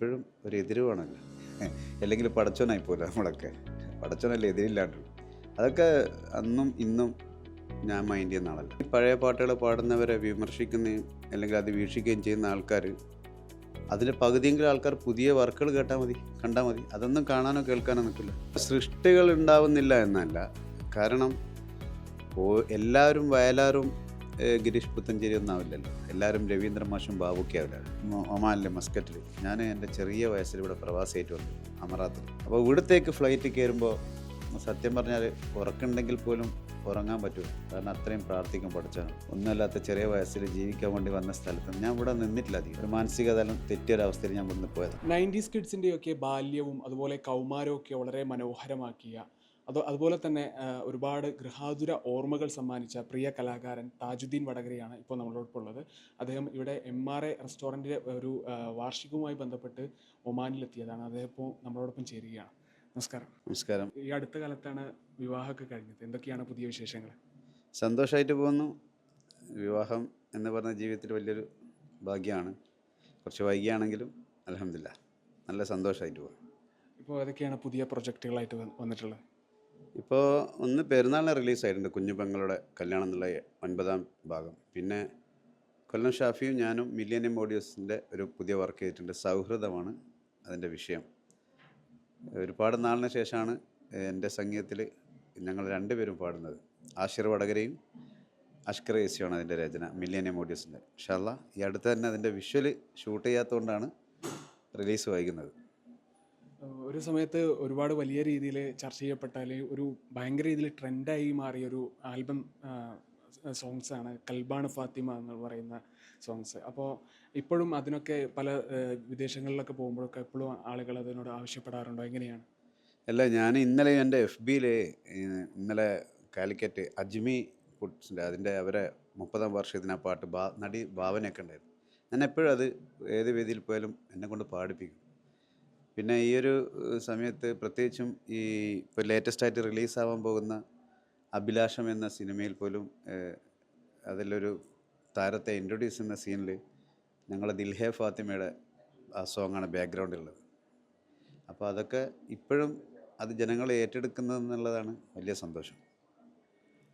എപ്പോഴും ഒരു എതിരുവാണല്ലോ അല്ലെങ്കിൽ പടച്ചോനായി പോലെ നമ്മളൊക്കെ. പടച്ചോനല്ലേ എതിരില്ലാണ്ടുള്ളൂ. അതൊക്കെ അന്നും ഇന്നും ഞാൻ മൈൻഡ് ചെയ്യുന്ന ആളല്ല. പഴയ പാട്ടുകൾ പാടുന്നവരെ വിമർശിക്കുന്നതും അല്ലെങ്കിൽ അത് വീക്ഷിക്കുകയും ചെയ്യുന്ന ആൾക്കാർ അതിന്റെ പകുതിയെങ്കിലും ആൾക്കാർ പുതിയ വർക്കുകൾ കേട്ടാൽ മതി കണ്ടാൽ മതി. അതൊന്നും കാണാനോ കേൾക്കാനോ നിൽക്കില്ല. സൃഷ്ടികൾ ഉണ്ടാവുന്നില്ല എന്നല്ല. കാരണം എല്ലാവരും വയലാറും ഗിരീഷ് പുത്തഞ്ചേരി ഒന്നും ആവില്ലല്ലോ. എല്ലാവരും രവീന്ദ്ര മാഷും ബാബുക്കെ ആവില്ല ഒമാനിലെ മസ്കറ്റിൽ ഞാൻ എന്റെ ചെറിയ വയസ്സിൽ ഇവിടെ പ്രവാസിയായിട്ട് വന്നു അമറാത്തിൽ അപ്പോൾ ഇവിടത്തേക്ക് ഫ്ലൈറ്റ് കയറുമ്പോൾ സത്യം പറഞ്ഞാൽ ഉറക്കുണ്ടെങ്കിൽ പോലും ഉറങ്ങാൻ പറ്റൂല കാരണം അത്രയും പ്രാർത്ഥിക്കാൻ പഠിച്ചാണ്. ഒന്നുമല്ലാത്ത ചെറിയ വയസ്സിൽ ജീവിക്കാൻ വേണ്ടി വന്ന സ്ഥലത്ത് ഞാൻ ഇവിടെ നിന്നിട്ടില്ല അധികം. ഒരു മാനസിക തലം തെറ്റിയൊരവസ്ഥയിൽ ഞാൻ ഇവിടുന്ന് പോയത്. നയന്റീസ് കിഡ്സിന്റെയൊക്കെ ബാല്യവും അതുപോലെ കൗമാരവും ഒക്കെ വളരെ മനോഹരമാക്കിയ അത് അതുപോലെ തന്നെ ഒരുപാട് ഗൃഹാതുര ഓർമ്മകൾ സമ്മാനിച്ച പ്രിയ കലാകാരൻ താജുദ്ദീൻ വടകരയാണ് ഇപ്പോൾ നമ്മളോടൊപ്പം ഉള്ളത് അദ്ദേഹം ഇവിടെ എം ആർ എ റെസ്റ്റോറന്റിലെ ഒരു വാർഷികവുമായി ബന്ധപ്പെട്ട് ഒമാനിലെത്തിയതാണ്. അദ്ദേഹം ഇപ്പോൾ നമ്മളോടൊപ്പം ചേരുകയാണ്. നമസ്കാരം. നമസ്കാരം. ഈ അടുത്ത കാലത്താണ് വിവാഹമൊക്കെ കഴിഞ്ഞത്. എന്തൊക്കെയാണ് പുതിയ വിശേഷങ്ങൾ? സന്തോഷമായിട്ട് പോകുന്നു. വിവാഹം എന്ന് പറഞ്ഞ ജീവിതത്തിൽ വലിയൊരു ഭാഗ്യമാണ്. കുറച്ച് വൈകിയാണെങ്കിലും അലഹമില്ല നല്ല സന്തോഷമായിട്ട് പോകുന്നു. ഇപ്പോൾ ഏതൊക്കെയാണ് പുതിയ പ്രൊജക്റ്റുകളായിട്ട് വന്ന് വന്നിട്ടുള്ളത്? ഇപ്പോൾ ഒന്ന് പെരുന്നാളിന് റിലീസായിട്ടുണ്ട് കുഞ്ഞു പെങ്ങളുടെ കല്യാണം എന്നുള്ള ഒൻപതാം ഭാഗം. പിന്നെ കൊല്ലം ഷാഫിയും ഞാനും മില്ലിയനിയം ഓഡിയോസിന്റെ ഒരു പുതിയ വർക്ക് ചെയ്തിട്ടുണ്ട്. സൗഹൃദമാണ് അതിന്റെ വിഷയം. ഒരുപാട് നാളിന് ശേഷമാണ് എന്റെ സംഗീതത്തിൽ ഞങ്ങൾ രണ്ടുപേരും പാടുന്നത്. ആഷിർ വടകരയും അഷ്കർ ഏസിയാണ് അതിന്റെ രചന മില്ലിയനിയം ഓഡിയോസിന്റെ. ഷല്ല ഈ അടുത്ത് തന്നെ അതിന്റെ വിഷ്വൽ ഷൂട്ട് ചെയ്യാത്തതുകൊണ്ടാണ് റിലീസ് ഏഹ് ഒരു സമയത്ത് ഒരുപാട് വലിയ രീതിയിൽ ചർച്ച ചെയ്യപ്പെട്ട അല്ലെങ്കിൽ ഒരു ഭയങ്കര രീതിയിൽ ട്രെൻഡായി മാറിയ ഒരു ആൽബം സോങ്സ് ആണ്. കൽബാണ് ഫാത്തിമ എന്ന് പറയുന്ന സോങ്സ് അപ്പോൾ ഇപ്പോഴും അതിനൊക്കെ പല വിദേശങ്ങളിലൊക്കെ പോകുമ്പോഴൊക്കെ എപ്പോഴും ആളുകൾ അതിനോട് ആവശ്യപ്പെടാറുണ്ടോ? എങ്ങനെയാണ്? അല്ല ഞാൻ ഇന്നലെ എന്റെ എഫ് ബിയിൽ ഇന്നലെ കാലിക്കറ്റ് അജ്മി ഫുഡ്സിന്റെ അതിന്റെ അവരെ മുപ്പതാം വർഷത്തിന് ആ പാട്ട് ബാ നടി ഭാവനയൊക്കെ ഉണ്ടായിരുന്നു. ഞാൻ എപ്പോഴും അത് ഏത് വേദിയിൽ പോയാലും എന്നെ കൊണ്ട് പാടിപ്പിക്കും. പിന്നെ ഈ ഒരു സമയത്ത് പ്രത്യേകിച്ചും ഈ ഇപ്പോൾ ലേറ്റസ്റ്റായിട്ട് റിലീസാവാൻ പോകുന്ന അഭിലാഷം എന്ന സിനിമയിൽ പോലും അതിലൊരു താരത്തെ ഇൻട്രൊഡ്യൂസ് ചെയ്യുന്ന സീനിൽ ഞങ്ങളെ ദിൽഹെ ഫാത്തിമയുടെ ആ സോങ്ങാണ് ബാക്ക്ഗ്രൗണ്ടിലുള്ളത് അപ്പോൾ അതൊക്കെ ഇപ്പോഴും അത് ജനങ്ങളെ ഏറ്റെടുക്കുന്നത് എന്നുള്ളതാണ് വലിയ സന്തോഷം.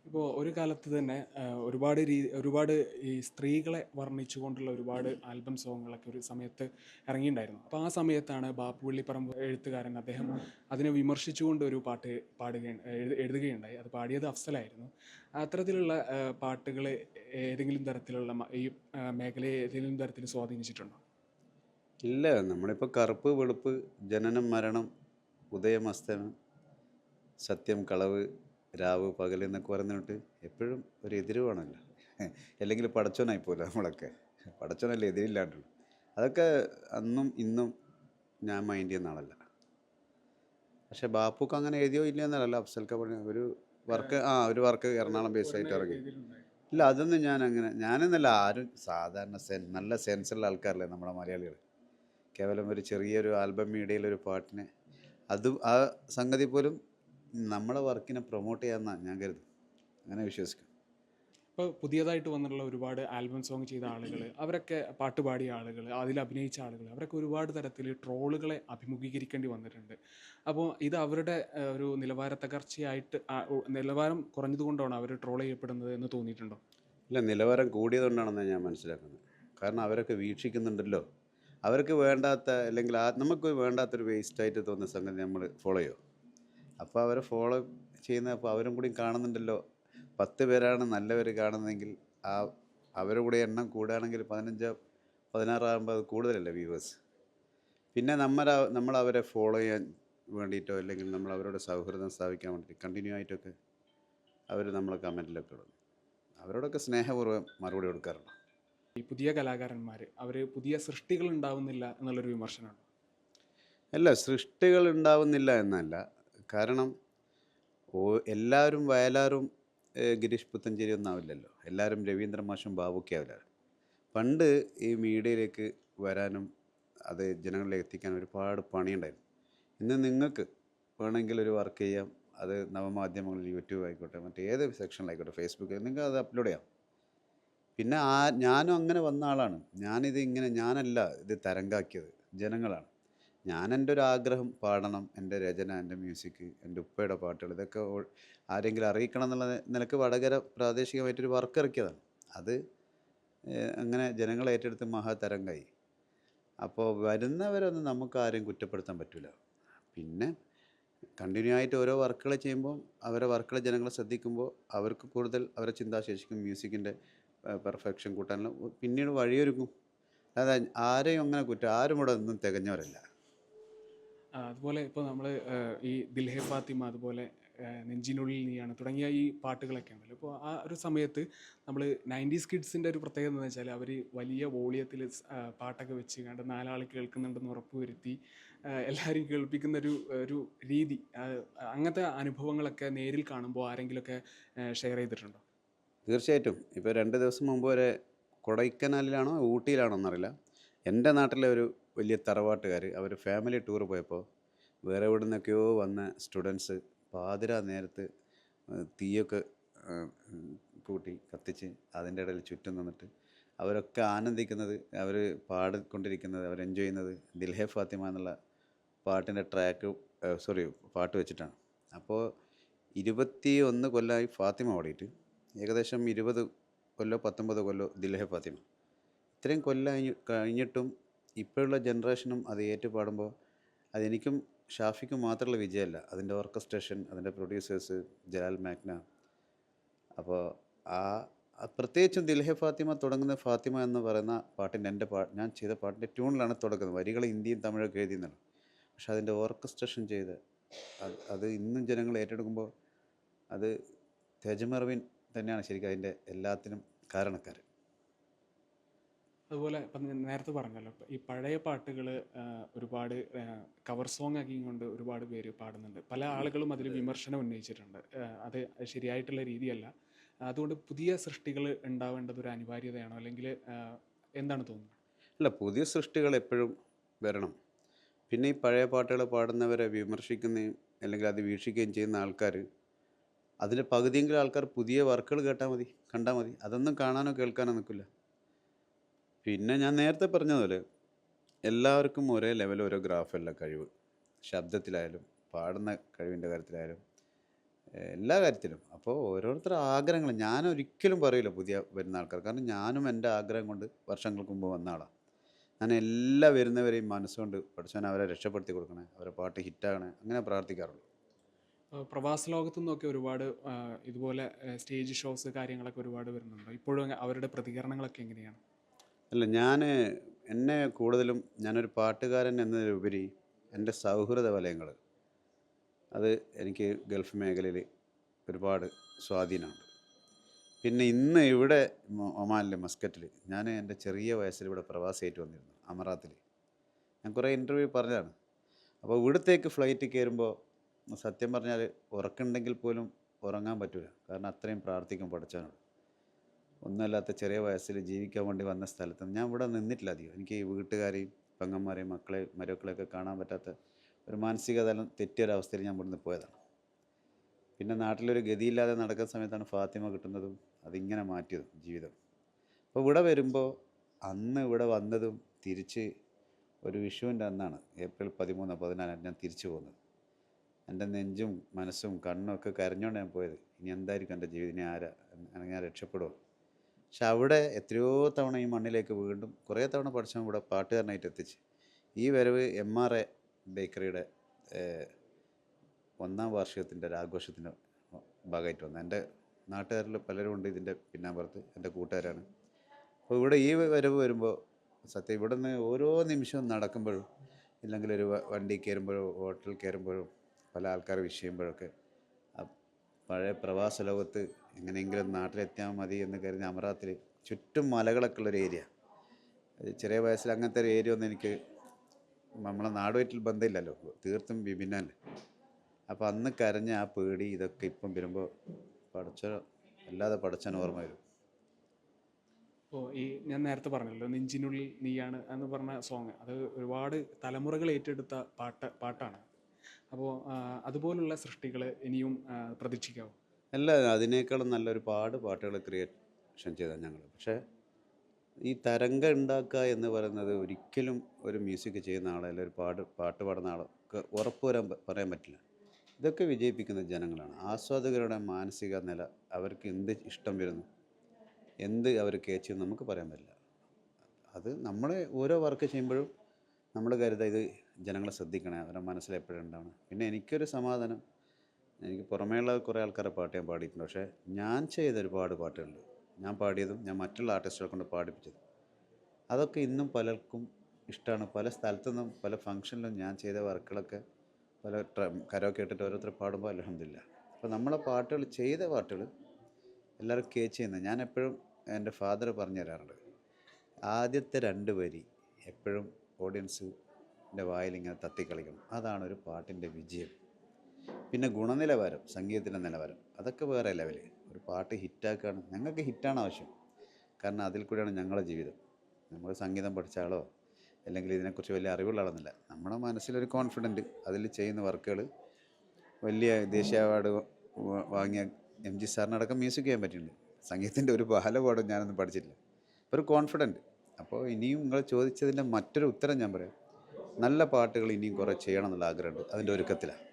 ഇപ്പോൾ ഒരു കാലത്ത് തന്നെ ഒരുപാട് രീ ഒരുപാട് ഈ സ്ത്രീകളെ വർണിച്ചുകൊണ്ടുള്ള ഒരുപാട് ആൽബം സോങ്ങുകളൊക്കെ ഒരു സമയത്ത് ഇറങ്ങിയിട്ടുണ്ടായിരുന്നു അപ്പോൾ ആ സമയത്താണ് ബാപ്പുവള്ളിപ്പറമ്പ് എഴുത്തുകാരൻ അദ്ദേഹം അതിനെ വിമർശിച്ചുകൊണ്ട് ഒരു പാട്ട് പാടുകയും എഴു- എഴുതുകയുണ്ടായി. അത് പാടിയത് അഫ്സലായിരുന്നു. അത്തരത്തിലുള്ള പാട്ടുകൾ ഏതെങ്കിലും തരത്തിലുള്ള ഈ മേഖലയെ ഏതെങ്കിലും തരത്തിൽ സ്വാധീനിച്ചിട്ടുണ്ടോ? ഇല്ല. നമ്മളിപ്പോൾ കറുപ്പ് വെളുപ്പ് ജനനം മരണം ഉദയം അസ്തമം സത്യം കളവ് രാവ് പകൽ എന്നൊക്കെ പറഞ്ഞിട്ട് എപ്പോഴും ഒരു എതിരുവാണല്ലോ. അല്ലെങ്കിൽ പടച്ചോനായി പോലെ നമ്മളൊക്കെ. പടച്ചോനല്ലേ എതിരില്ലാണ്ടുള്ളൂ. അതൊക്കെ അന്നും ഇന്നും ഞാൻ മൈൻഡ് ചെയ്യുന്ന ആളല്ല. പക്ഷെ ബാപ്പുക്ക് അങ്ങനെ എഴുതിയോ ഇല്ല എന്നല്ല അഫ്സൽക്ക പറഞ്ഞ ഒരു വർക്ക് ആ ഒരു വർക്ക് എറണാകുളം ബേസ് ആയിട്ട് ഇറങ്ങി ഇല്ല അതൊന്നും ഞാൻ അങ്ങനെ ഞാനെന്നല്ല ആരും സാധാരണ സെൻ നല്ല സെൻസുള്ള ആൾക്കാരല്ലേ നമ്മുടെ മലയാളികൾ. കേവലം ഒരു ചെറിയൊരു ആൽബം മീഡിയയിലൊരു പാട്ടിനെ. അത് ആ സംഗതി പോലും നമ്മളെ വർക്കിനെ പ്രൊമോട്ട് ചെയ്യാമെന്നാണ് ഞാൻ കരുതും അങ്ങനെ വിശ്വസിക്കും. ഇപ്പോൾ പുതിയതായിട്ട് വന്നിട്ടുള്ള ഒരുപാട് ആൽബം സോങ് ചെയ്ത ആളുകൾ അവരൊക്കെ പാട്ട് പാടിയ ആളുകൾ അതിൽ അഭിനയിച്ച ആളുകൾ അവരൊക്കെ ഒരുപാട് തരത്തിൽ ട്രോളുകളെ അഭിമുഖീകരിക്കേണ്ടി വന്നിട്ടുണ്ട്. അപ്പോൾ ഇത് അവരുടെ ഒരു നിലവാര തകർച്ചയായിട്ട് നിലവാരം കുറഞ്ഞതുകൊണ്ടാണ് അവർ ട്രോൾ ചെയ്യപ്പെടുന്നത് എന്ന് തോന്നിയിട്ടുണ്ടോ? ഇല്ല നിലവാരം കൂടിയതുകൊണ്ടാണെന്ന് ഞാൻ മനസ്സിലാക്കുന്നത്. കാരണം അവരൊക്കെ വീക്ഷിക്കുന്നുണ്ടല്ലോ. അവർക്ക് വേണ്ടാത്ത അല്ലെങ്കിൽ ആ നമുക്ക് വേണ്ടാത്തൊരു വേസ്റ്റായിട്ട് തോന്നുന്ന സംഗതി നമ്മൾ ഫോളോ ചെയ്യും അപ്പോൾ അവരെ ഫോളോ ചെയ്യുന്ന അപ്പോൾ അവരും കൂടി കാണുന്നുണ്ടല്ലോ. പത്ത് പേരാണ് നല്ലവർ കാണുന്നതെങ്കിൽ ആ അവരുടെ കൂടെ എണ്ണം കൂടുകയാണെങ്കിൽ പതിനഞ്ചോ പതിനാറാകുമ്പോൾ അത് കൂടുതലല്ലേ വ്യൂവേഴ്സ് പിന്നെ നമ്മൾ നമ്മൾ അവരെ ഫോളോ ചെയ്യാൻ വേണ്ടിയിട്ടോ അല്ലെങ്കിൽ നമ്മൾ അവരോട് സൗഹൃദം സ്ഥാപിക്കാൻ വേണ്ടിയിട്ട് കണ്ടിന്യൂ ആയിട്ടൊക്കെ അവർ നമ്മളെ കമന്റിലൊക്കെ ഇടും. അവരോടൊക്കെ സ്നേഹപൂർവം മറുപടി കൊടുക്കാറുണ്ട്. ഈ പുതിയ കലാകാരന്മാർ അവർ പുതിയ സൃഷ്ടികൾ ഉണ്ടാവുന്നില്ല എന്നുള്ളൊരു വിമർശനമാണ് അല്ല സൃഷ്ടികൾ ഉണ്ടാവുന്നില്ല എന്നല്ല. കാരണം ഓ എല്ലാവരും വയലാറും ഗിരീഷ് പുത്തഞ്ചേരി ഒന്നും ആവില്ലല്ലോ. എല്ലാവരും രവീന്ദ്ര മാഷും ബാബുക്കെ ആവില്ല? പണ്ട് ഈ മീഡിയയിലേക്ക് വരാനും അത് ജനങ്ങളിലേക്ക് എത്തിക്കാനും ഒരുപാട് പണിയുണ്ടായിരുന്നു. ഇന്ന് നിങ്ങൾക്ക് വേണമെങ്കിൽ ഒരു വർക്ക് ചെയ്യാം. അത് നവമാധ്യമങ്ങളിൽ യൂട്യൂബ് ആയിക്കോട്ടെ മറ്റേ ഏത് സെക്ഷനിലായിക്കോട്ടെ ഫേസ്ബുക്കിൽ നിങ്ങൾക്ക് അത് അപ്ലോഡ് ചെയ്യാം. പിന്നെ ആ ഞാനും അങ്ങനെ വന്ന ആളാണ്. ഞാനിത് ഇങ്ങനെ ഞാനല്ല ഇത് തരംഗാക്കിയത് ജനങ്ങളാണ്. ഞാൻ എന്റെ ഒരു ആഗ്രഹം പാടണം എന്റെ രചന എന്റെ മ്യൂസിക് എന്റെ ഉപ്പയുടെ പാട്ടുകൾ ഇതൊക്കെ ആരെങ്കിലും അറിയിക്കണം എന്നുള്ള നിലയ്ക്ക് വടകര പ്രാദേശികമായിട്ടൊരു വർക്ക് ഇറക്കിയതാണ് അത് അങ്ങനെ ജനങ്ങൾ ഏറ്റെടുത്ത് മഹാതരംഗമായി അപ്പോൾ വരുന്നവരൊന്നും നമുക്ക് ആരും കുറ്റപ്പെടുത്താൻ പറ്റില്ല പിന്നെ കണ്ടിന്യൂ ആയിട്ട് ഓരോ വർക്കുകൾ ചെയ്യുമ്പോൾ അവരെ വർക്കുകൾ ജനങ്ങളെ ശ്രദ്ധിക്കുമ്പോൾ അവർക്ക് കൂടുതൽ അവരെ ചിന്താശേഷിക്കും മ്യൂസിക്കിന്റെ പെർഫെക്ഷൻ കൂട്ടാനുള്ള പിന്നീട് വഴിയൊരുക്കും. അതായത് ആരെയും അങ്ങനെ കുറ്റം ആരും ഇവിടെ ഒന്നും തികഞ്ഞവരല്ല. അതുപോലെ ഇപ്പോൾ നമ്മൾ ഈ ദിൽഹേ ഫാത്തിമ അതുപോലെ നെഞ്ചിനുള്ളിൽ നീയാണ് തുടങ്ങിയ ഈ പാട്ടുകളൊക്കെ ഉണ്ടല്ലോ. അപ്പോൾ ആ ഒരു സമയത്ത് നമ്മൾ നയന്റീസ് കിഡ്സിന്റെ ഒരു പ്രത്യേകത എന്ന് വെച്ചാൽ അവർ വലിയ വോളിയത്തിൽ പാട്ടൊക്കെ വെച്ച് കണ്ട് നാലാൾ കേൾക്കുന്നുണ്ടെന്ന് ഉറപ്പുവരുത്തി എല്ലാവരും കേൾപ്പിക്കുന്ന ഒരു ഒരു രീതി അങ്ങനത്തെ അനുഭവങ്ങളൊക്കെ നേരിൽ കാണുമ്പോൾ ആരെങ്കിലുമൊക്കെ ഷെയർ ചെയ്തിട്ടുണ്ടോ? തീർച്ചയായിട്ടും. ഇപ്പോൾ രണ്ട് ദിവസം മുമ്പ് വരെ കൊടൈക്കനാലിലാണോ ഊട്ടിയിലാണോ എന്നറിയില്ല. എന്റെ നാട്ടിലെ ഒരു വലിയ തറവാട്ടുകാർ. അവർ ഫാമിലി ടൂർ പോയപ്പോൾ വേറെ എവിടെ നിന്നൊക്കെയോ വന്ന സ്റ്റുഡൻസ് പാതിര നേരത്ത് തീയൊക്കെ കൂട്ടി കത്തിച്ച് അതിന്റെ ഇടയിൽ ചുറ്റും നിന്നിട്ട് അവരൊക്കെ ആനന്ദിക്കുന്നത് അവർ പാടിക്കൊണ്ടിരിക്കുന്നത് അവർ എൻജോയ് ചെയ്യുന്നത് ദിൽഹെ ഫാത്തിമ എന്നുള്ള പാട്ടിന്റെ ട്രാക്ക് സോറി പാട്ട് വെച്ചിട്ടാണ്. അപ്പോൾ ഇരുപത്തി ഒന്ന് കൊല്ലമായി ഫാത്തിമ ഓടിയിട്ട്. ഏകദേശം ഇരുപത് കൊല്ലോ പത്തൊമ്പത് കൊല്ലോ ദിൽഹെ ഫാത്തിമ. ഇത്രയും കൊല്ലം കഴിഞ്ഞിട്ടും ഇപ്പോഴുള്ള ജനറേഷനും അത് ഏറ്റുപാടുമ്പോൾ അതെനിക്കും ഷാഫിക്കും മാത്രമുള്ള വിജയമല്ല. അതിന്റെ ഓർക്കസ്ട്രേഷൻ അതിന്റെ പ്രൊഡ്യൂസേഴ്സ് ജലാൽ മാഗ്ന. അപ്പോൾ ആ പ്രത്യേകിച്ചും ദിൽഹെ ഫാത്തിമ തുടങ്ങുന്ന ഫാത്തിമ എന്ന് പറയുന്ന പാട്ടിന്റെ എന്റെ പാട്ട് ഞാൻ ചെയ്ത പാട്ടിന്റെ ട്യൂണിലാണ് തുടങ്ങുന്നത്. വരികൾ ഹിന്ദിയും തമിഴൊക്കെ എഴുതിയെന്നാണ് പക്ഷെ അതിന്റെ ഓർക്കസ്ട്രേഷൻ ചെയ്ത് അത് അത് ഇന്നും ജനങ്ങൾ ഏറ്റെടുക്കുമ്പോൾ അത് തേജമർവിൻ തന്നെയാണ് ശരിക്കും അതിന്റെ എല്ലാത്തിനും കാരണക്കാരൻ. അതുപോലെ ഇപ്പം ഞാൻ നേരത്തെ പറഞ്ഞല്ലോ ഈ പഴയ പാട്ടുകൾ ഒരുപാട് കവർ സോങ് ആക്കി കൊണ്ട് ഒരുപാട് പേര് പാടുന്നുണ്ട്. പല ആളുകളും അതിൽ വിമർശനം ഉന്നയിച്ചിട്ടുണ്ട്. അത് ശരിയായിട്ടുള്ള രീതിയല്ല. അതുകൊണ്ട് പുതിയ സൃഷ്ടികൾ ഉണ്ടാവേണ്ടത് ഒരു അനിവാര്യതയാണോ? അല്ലെങ്കിൽ എന്താണ് തോന്നുന്നത്? അല്ല പുതിയ സൃഷ്ടികൾ എപ്പോഴും വരണം. പിന്നെ ഈ പഴയ പാട്ടുകൾ പാടുന്നവരെ വിമർശിക്കുന്നതും അല്ലെങ്കിൽ അത് വീക്ഷിക്കുകയും ചെയ്യുന്ന ആൾക്കാർ അതിന്റെ പകുതിയെങ്കിലും ആൾക്കാർ പുതിയ വർക്കുകൾ കേട്ടാൽ മതി കണ്ടാൽ മതി. അതൊന്നും കാണാനോ കേൾക്കാനോ നിൽക്കില്ല. പിന്നെ ഞാൻ നേരത്തെ പറഞ്ഞതുപോലെ എല്ലാവർക്കും ഒരേ ലെവൽ ഓരോ ഗ്രാഫല്ല കഴിവ്. ശബ്ദത്തിലായാലും പാടുന്ന കഴിവിന്റെ കാര്യത്തിലായാലും എല്ലാ കാര്യത്തിലും. അപ്പോൾ ഓരോരുത്തരുടെ ആഗ്രഹങ്ങൾ. ഞാൻ ഒരിക്കലും പറയില്ല പുതിയ വരുന്ന ആൾക്കാർ കാരണം ഞാനും എന്റെ ആഗ്രഹം കൊണ്ട് വർഷങ്ങൾക്ക് മുമ്പ് വന്ന ആളാണ് ഞാൻ എല്ലാ വരുന്നവരെയും മനസ്സുകൊണ്ട് പഠിച്ചാൽ അവരെ രക്ഷപ്പെടുത്തി കൊടുക്കണേ. അവരെ പാട്ട് ഹിറ്റാകണേ. അങ്ങനെ പ്രാർത്ഥിക്കാറുള്ളൂ. പ്രവാസ ലോകത്തു നിന്നൊക്കെ ഒരുപാട് ഇതുപോലെ സ്റ്റേജ് ഷോസ് കാര്യങ്ങളൊക്കെ ഒരുപാട് വരുന്നുണ്ട്? ഇപ്പോഴും അവരുടെ പ്രതികരണങ്ങളൊക്കെ എങ്ങനെയാണ്? അല്ല ഞാൻ എന്നെ കൂടുതലും ഞാനൊരു പാട്ടുകാരൻ എന്നതിലുപരി എന്റെ സൗഹൃദ വലയങ്ങൾ അത് എനിക്ക് ഗൾഫ് മേഖലയിൽ ഒരുപാട് സ്വാധീനമുണ്ട്. പിന്നെ ഇന്ന് ഇവിടെ ഒമാനിൽ മസ്കറ്റിൽ ഞാൻ എന്റെ ചെറിയ വയസ്സിൽ ഇവിടെ പ്രവാസിയായിട്ട് വന്നിരുന്നു അമറാത്തിൽ ഞാൻ കുറേ ഇന്റർവ്യൂ പറഞ്ഞതാണ്. അപ്പോൾ ഇവിടത്തേക്ക് ഫ്ലൈറ്റ് കയറുമ്പോൾ സത്യം പറഞ്ഞാൽ ഉറക്കുണ്ടെങ്കിൽ പോലും ഉറങ്ങാൻ പറ്റില്ല കാരണം അത്രയും പ്രാർത്ഥിക്കും പഠിച്ചവനോട് ഒന്നുമല്ലാത്ത ചെറിയ വയസ്സിൽ ജീവിക്കാൻ വേണ്ടി വന്ന സ്ഥലത്ത് ഞാൻ ഇവിടെ നിന്നിട്ടില്ല അധികം. എനിക്ക് വീട്ടുകാരെയും പെങ്ങന്മാരെയും മക്കളെ മരുക്കളെയൊക്കെ കാണാൻ പറ്റാത്ത ഒരു മാനസിക തലം തെറ്റിയൊരവസ്ഥയിൽ ഞാൻ ഇവിടുന്ന് പോയതാണ്. പിന്നെ നാട്ടിലൊരു ഗതിയില്ലാതെ നടക്കുന്ന സമയത്താണ് ഫാത്തിമ കിട്ടുന്നതും അതിങ്ങനെ മാറ്റിയതും ജീവിതം. അപ്പോൾ ഇവിടെ വരുമ്പോൾ അന്ന് ഇവിടെ വന്നതും തിരിച്ച് ഒരു വിഷുവിന്റെ അന്നാണ് ഏപ്രിൽ പതിമൂന്ന് പതിനാലാണ് ഞാൻ തിരിച്ചു പോകുന്നത്. എന്റെ നെഞ്ചും മനസ്സും കണ്ണും ഒക്കെ കരഞ്ഞുകൊണ്ട് ഞാൻ പോയത്. ഇനി എന്തായിരിക്കും എന്റെ ജീവിതം? ഇനി ആരാ? അങ്ങനെ ഞാൻ രക്ഷപ്പെടുമോ? പക്ഷെ അവിടെ എത്രയോ തവണ ഈ മണ്ണിലേക്ക് വീണ്ടും കുറേ തവണ പഠിച്ചവൻ ഇവിടെ പാട്ടുകാരനായിട്ട് എത്തിച്ച്. ഈ വരവ് എം ആർ എ ബേക്കറിയുടെ ഒന്നാം വാർഷികത്തിന്റെ ഒരു ആഘോഷത്തിന്റെ ഭാഗമായിട്ട് വന്നു. എന്റെ നാട്ടുകാരിൽ പലരും ഉണ്ട് ഇതിന്റെ പിന്നാമ്പുറത്ത് എന്റെ കൂട്ടുകാരാണ്. അപ്പോൾ ഇവിടെ ഈ വരവ് വരുമ്പോൾ സത്യം ഇവിടെ നിന്ന് ഓരോ നിമിഷവും നടക്കുമ്പോഴും ഇല്ലെങ്കിൽ ഒരു വണ്ടി കയറുമ്പോഴോ ഹോട്ടൽ കയറുമ്പോഴോ പല ആൾക്കാർ വിഷ് ചെയ്യുമ്പോഴൊക്കെ ആ പഴയ പ്രവാസ ലോകത്ത് എങ്ങനെയെങ്കിലും നാട്ടിലെത്തിയാൽ മതി എന്ന് കരുതി അമറാത്തിൽ ചുറ്റും മലകളൊക്കെ ഉള്ളൊരു ഏരിയ ചെറിയ വയസ്സിൽ അങ്ങനത്തെ ഒരു ഏരിയ ഒന്നും എനിക്ക് നമ്മളെ നാടുമായിട്ട് ബന്ധമില്ലല്ലോ. തീർത്തും വിഭിന്നല്ലേ അപ്പോൾ അന്ന് കരഞ്ഞ ആ പേടി ഇതൊക്കെ ഇപ്പം വരുമ്പോൾ പഠിച്ച അല്ലാതെ പഠിച്ചാൻ ഓർമ്മ വരും. ഇപ്പോൾ ഈ ഞാൻ നേരത്തെ പറഞ്ഞല്ലോ നെഞ്ചിനുള്ളിൽ നീയാണ് എന്ന് പറഞ്ഞ സോങ് അത് ഒരുപാട് തലമുറകൾ ഏറ്റെടുത്ത പാട്ട് പാട്ടാണ്. അപ്പോൾ അതുപോലുള്ള സൃഷ്ടികൾ ഇനിയും പ്രതീക്ഷിക്കാവും? അല്ല അതിനേക്കാളും നല്ല ഒരുപാട് പാട്ടുകൾ ക്രിയേഷൻ ചെയ്ത ഞങ്ങൾ പക്ഷേ ഈ തരംഗം ഉണ്ടാക്കുക എന്ന് പറയുന്നത് ഒരിക്കലും ഒരു മ്യൂസിക് ചെയ്യുന്ന ആളെ അല്ലെങ്കിൽ ഒരു പാട് പാട്ട് പാടുന്ന ആൾക്ക് ഉറപ്പ് വരാൻ പറയാൻ പറ്റില്ല. ഇതൊക്കെ വിജയിപ്പിക്കുന്ന ജനങ്ങളാണ്. ആസ്വാദകരുടെ മാനസിക നില അവർക്ക് എന്ത് ഇഷ്ടം വരുന്നു എന്ത് അവർ കേച്ചു നമുക്ക് പറയാൻ പറ്റില്ല. അത് നമ്മൾ ഓരോ വർക്ക് ചെയ്യുമ്പോഴും നമ്മൾ കരുതുക ഇത് ജനങ്ങളെ ശ്രദ്ധിക്കണേ അവരുടെ മനസ്സിലെപ്പോഴും ഉണ്ടാവണം. പിന്നെ എനിക്കൊരു സമാധാനം എനിക്ക് പുറമേയുള്ള കുറേ ആൾക്കാരെ പാട്ട് ഞാൻ പാടിയിട്ടുണ്ട്. പക്ഷേ ഞാൻ ചെയ്ത ഒരുപാട് പാട്ടുകളുണ്ട്. ഞാൻ പാടിയതും ഞാൻ മറ്റുള്ള ആർട്ടിസ്റ്റുകളെ കൊണ്ട് പാടിപ്പിച്ചതും. അതൊക്കെ ഇന്നും പലർക്കും ഇഷ്ടമാണ് പല സ്ഥലത്തുനിന്നും പല ഫംഗ്ഷനിലും ഞാൻ ചെയ്ത വർക്കുകളൊക്കെ പല കരോക്കെ ഇട്ടിട്ട് ഓരോരുത്തർ പാടുമ്പോൾ അലഹമില്ല അപ്പോൾ നമ്മളെ പാട്ടുകൾ ചെയ്ത പാട്ടുകൾ എല്ലാവരും കേച്ച് ചെയ്യുന്നത് ഞാൻ എപ്പോഴും എന്റെ ഫാദർ പറഞ്ഞു തരാറുണ്ട്. ആദ്യത്തെ രണ്ട് വരി എപ്പോഴും ഓഡിയൻസിന്റെ വായിൽ ഇങ്ങനെ തത്തിക്കളിക്കണം അതാണ് ഒരു പാട്ടിന്റെ വിജയം. പിന്നെ ഗുണനിലവാരം സംഗീതത്തിന്റെ നിലവാരം അതൊക്കെ വേറെ ലെവൽ ഒരു പാട്ട് ഹിറ്റാക്കുകയാണ് ഞങ്ങൾക്ക് ഹിറ്റാണ് ആവശ്യം. കാരണം അതിൽ കൂടെയാണ് ഞങ്ങളുടെ ജീവിതം. നമ്മൾ സംഗീതം പഠിച്ചാളോ അല്ലെങ്കിൽ ഇതിനെക്കുറിച്ച് വലിയ അറിവുള്ള ആളൊന്നുമില്ല. നമ്മുടെ മനസ്സിലൊരു കോൺഫിഡന്റ് അതിൽ ചെയ്യുന്ന വർക്കുകൾ വലിയ ദേശീയ അവാർഡ് വാങ്ങിയ എം ജി സാറിനടക്കം മ്യൂസിക് ചെയ്യാൻ പറ്റിയിട്ടുണ്ട്. സംഗീതത്തിന്റെ ഒരു ബാലപാഠം ഞാനൊന്നും പഠിച്ചിട്ടില്ല. ഒരു കോൺഫിഡന്റ് അപ്പോൾ ഇനിയും നിങ്ങൾ ചോദിച്ചതിന്റെ മറ്റൊരു ഉത്തരം ഞാൻ പറയാം. നല്ല പാട്ടുകൾ ഇനിയും കുറേ ചെയ്യണം എന്നുള്ള ആഗ്രഹമുണ്ട്. അതിന്റെ ഒരുക്കത്തിലാണ്.